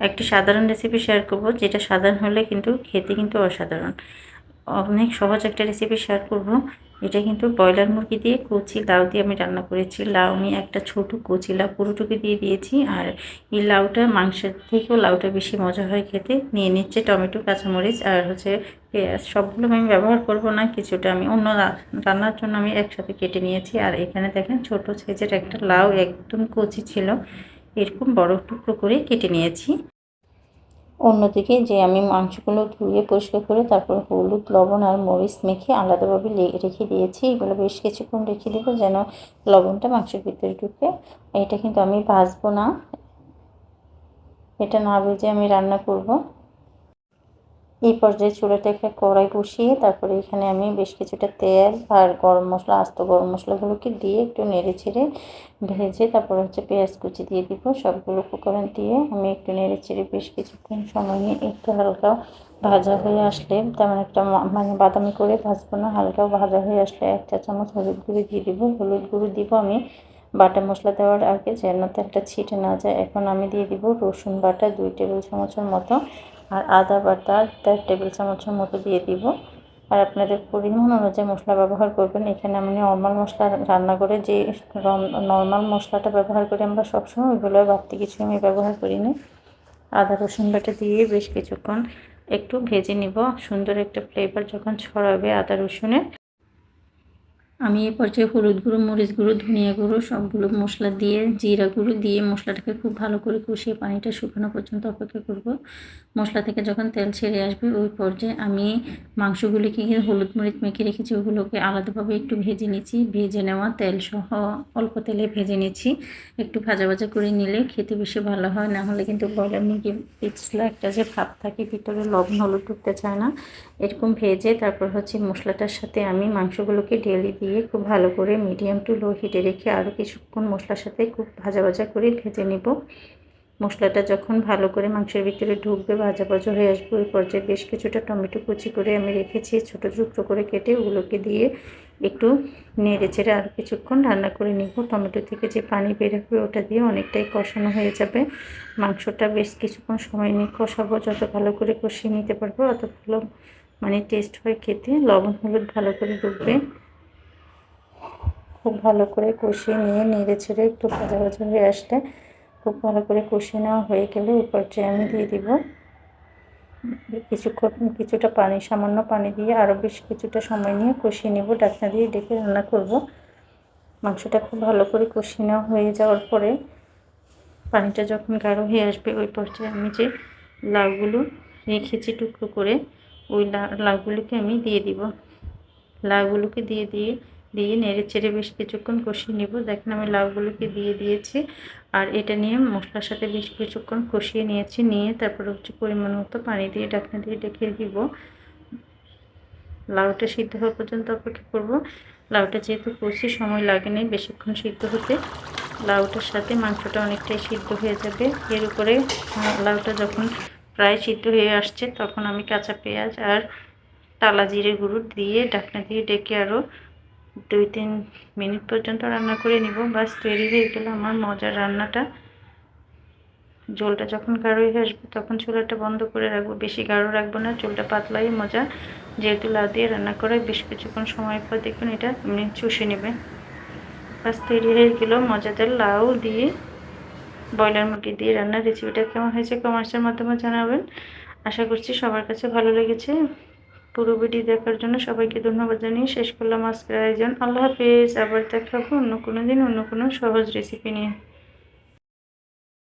একটি সাধারণ recipe share করব, যেটা সাধারণ হলে কিন্তু খেতে কিন্তু অসাধারণ। অনেক সহজ একটা রেসিপি শেয়ার করব, এটা কিন্তু ব্রয়লার মুরগি দিয়ে কচি লাউ দিয়ে আমি রান্না করেছি। লাউ আমি একটা ছোট কচি লাউ পুরোটুকু দিয়ে দিয়েছি, আর এই লাউটা মাংসের থেকেও লাউটা বেশি মজা হয় খেতে। নিয়ে নিচ্ছে টমেটো, কাঁচামরিচ, আর হচ্ছে পেঁয়াজ। সবগুলো আমি ব্যবহার করব না, কিছুটা আমি অন্য রান্নার জন্য আমি একসাথে কেটে নিয়েছি। আর এখানে দেখেন ছোট সাইজের একটা লাউ একদম কচি ছিল। এরকম বড় টুকরো করে কেটে নিয়েছি। অন্যদিকে যে আমি মাংসগুলো ধুয়ে পরিষ্কার করে তারপর হলুদ, লবণ আর মরিচ মেখে আলাদাভাবে রেখে দিয়েছি। এগুলো বেশ কিছুক্ষণ রেখে দেবো যেন লবণটা মাংসের ভিতরে ঢুকে। এটা কিন্তু আমি ভাজবো না। এটা না ভেজে আমি রান্না করব। এই পর্যায়ে চুলাটা একটা কড়াই বসিয়ে তারপরে এখানে আমি বেশ কিছুটা তেল আর গরম মশলা, আস্ত গরম মশলাগুলোকে দিয়ে একটু নেড়ে ছেড়ে ভেজে তারপরে হচ্ছে পেঁয়াজ কুচি দিয়ে দিব। সবগুলো উপকরণ দিয়ে আমি একটু নেড়ে ছেড়ে বেশ কিছুক্ষণ সময় নিয়ে একটু হালকা ভাজা হয়ে আসলে তেমন একটা মানে বাদামি করে ভাজবো না হালকা ভাজা হয়ে আসলে এক চা চামচ হলুদ গুঁড়ো দিয়ে দিব। হলুদ গুঁড়ো দিব আমি বাটা মশলা দেওয়ার আগে যেন তেলটা ছিটে না যায়। এখন আমি দিয়ে দিব রসুন বাটা দুই টেবিল চামচের মতো। আর আদা বাটা দেড় টেবিল চামচের মতো দিয়ে দিব। আর আপনাদের পরিমাণ অনুযায়ী মশলা ব্যবহার করবেন। এখানে আমি নর্মাল মশলা রান্না করে যে নর্মাল মশলাটা ব্যবহার করি আমরা সবসময় ওইগুলো বাড়তি কিছু আমি ব্যবহার করি না। আদা, রসুন বাটা দিয়ে বেশ কিছুক্ষণ একটু ভেজে নিব। সুন্দর একটা ফ্লেভার যখন ছড়াবে আদা, রসুনের। আমি এই পর্যায়ে হলুদ গুঁড়ো, মরিচ গুঁড়ো, ধনিয়া গুঁড়ো সবগুলো মশলা দিয়ে, জিরা গুঁড়ো দিয়ে মশলাটাকে খুব ভালো করে কষিয়ে পানিটা শুকানো পর্যন্ত অপেক্ষা করব। মশলা থেকে যখন তেল ছেড়ে আসবে, ওই পর্যায়ে আমি মাংসগুলিকে হলুদ মরিচ মেখে রেখেছি, ওগুলোকে আলাদাভাবে একটু ভেজে নিচ্ছি। ভেজে নেওয়া তেল সহ অল্প তেলে ভেজে নিচ্ছি। একটু ভাজা ভাজা করে নিলে খেতে বেশি ভালো হয়, না হলে কিন্তু ব্রয়লার মুরগি পিছলা একটা যে ভাব থাকে, ভিতরে লবণ হলুদ ঢুকতে চায় না। এরকম ভেজে তারপর হচ্ছে মশলাটার সাথে আমি মাংসগুলোকে ঢেলে দিই। দিয়ে খুব ভালো করে মিডিয়াম টু লো হিটে রেখে আরও কিছুক্ষণ মশলার সাথে খুব ভাজা ভাজা করে ভেজে নিব। মশলাটা যখন ভালো করে মাংসের ভিতরে ঢুকবে, ভাজা ভাজা হয়ে আসবে, ওই পর্যায়ে বেশ কিছুটা টমেটো কুচি করে আমি রেখেছি ছোটো টুকরো করে কেটে ওগুলোকে দিয়ে একটু নেড়ে চেড়ে আরও কিছুক্ষণ রান্না করে নিব। টমেটো থেকে যে পানি বেরোবে ওটা দিয়ে অনেকটাই কষানো হয়ে যাবে। মাংসটা বেশ কিছুক্ষণ সময় নিয়ে কষাবো। যত ভালো করে কষিয়ে নিতে পারব, অত ভালো মানে টেস্ট হয় খেতে। লবণ, হলুদ ভালো করে ঢুকবে। খুব ভালো করে কষিয়ে নিয়ে নেড়ে ছেড়ে একটু ভাজা ভাজা হয়ে আসলে খুব ভালো করে কষিয়ে নেওয়া হয়ে গেলে পর্যায়ে আমি দিয়ে দিব। কিছুক্ষণ, কিছুটা পানি, সামান্য পানি দিয়ে আরও বেশ কিছুটা সময় নিয়ে কষিয়ে নেব। ডাকনা দিয়ে ডেকে রান্না করব। মাংসটা খুব ভালো করে কষিয়ে নেওয়া হয়ে যাওয়ার পরে পানিটা যখন গাঢ় হয়ে আসবে ওই পর্যায়ে আমি যে লাউগুলো রেখেছি টুকরো করে, ওই লাউগুলোকে আমি দিয়ে দিব। লাউগুলোকে দিয়ে দিয়ে দিয়ে নেড়ে চেড়ে বেশ কিছুক্ষণ কষিয়ে নেব। দেখেন আমি লাউগুলোকে দিয়ে দিয়েছি আর এটা নিয়ে মশলার সাথে বেশ কিছুক্ষণ কষিয়ে নিয়েছি। নিয়ে তারপর হচ্ছে পরিমাণ মতো পানি দিয়ে ডাকনা দিয়ে ডেকে দিব। লাউটা সিদ্ধ হওয়া পর্যন্ত অপেক্ষা করব। লাউটা যেহেতু কষি সময় লাগেনি, বেশিক্ষণ সিদ্ধ হতে লাউটার সাথে মাংসটা অনেকটাই সিদ্ধ হয়ে যাবে। এর উপরে লাউটা যখন প্রায় সিদ্ধ হয়ে আসছে, তখন আমি কাঁচা পেঁয়াজ আর টালা জিরে গুঁড়ো দিয়ে ডাকনা দিয়ে ডেকে আরও দুই তিন মিনিট পর্যন্ত রান্না করে নিব। বাস তৈরি হয়ে গেল আমার মজার রান্নাটা। জলটা যখন গাঢ় হয়ে আসবে তখন চুলাটা বন্ধ করে রাখব। বেশি গাঢ় রাখব না, চুলটা পাতলাই মজা। যেহেতু লাউ দিয়ে রান্না করে, বেশ কিছুক্ষণ সময় পর দেখবেন এটা এমনি চুষে নেবে বাস তৈরি হয়ে গেল মজাদার লাউ দিয়ে। ব্রয়লার মুরগি দিয়ে রান্নার রেসিপিটা কেমন হয়েছে কমার্সের মাধ্যমে জানাবেন। আশা করছি সবার কাছে ভালো লেগেছে। পুরো ভিডিও দেখার জন্য সবাইকে ধন্যবাদ জানিয়ে শেষ করলাম আজকের আয়োজন। আল্লাহ হাফিজ। আবার দেখাবো অন্য কোনো দিন, অন্য কোনো সহজ রেসিপি নিয়ে।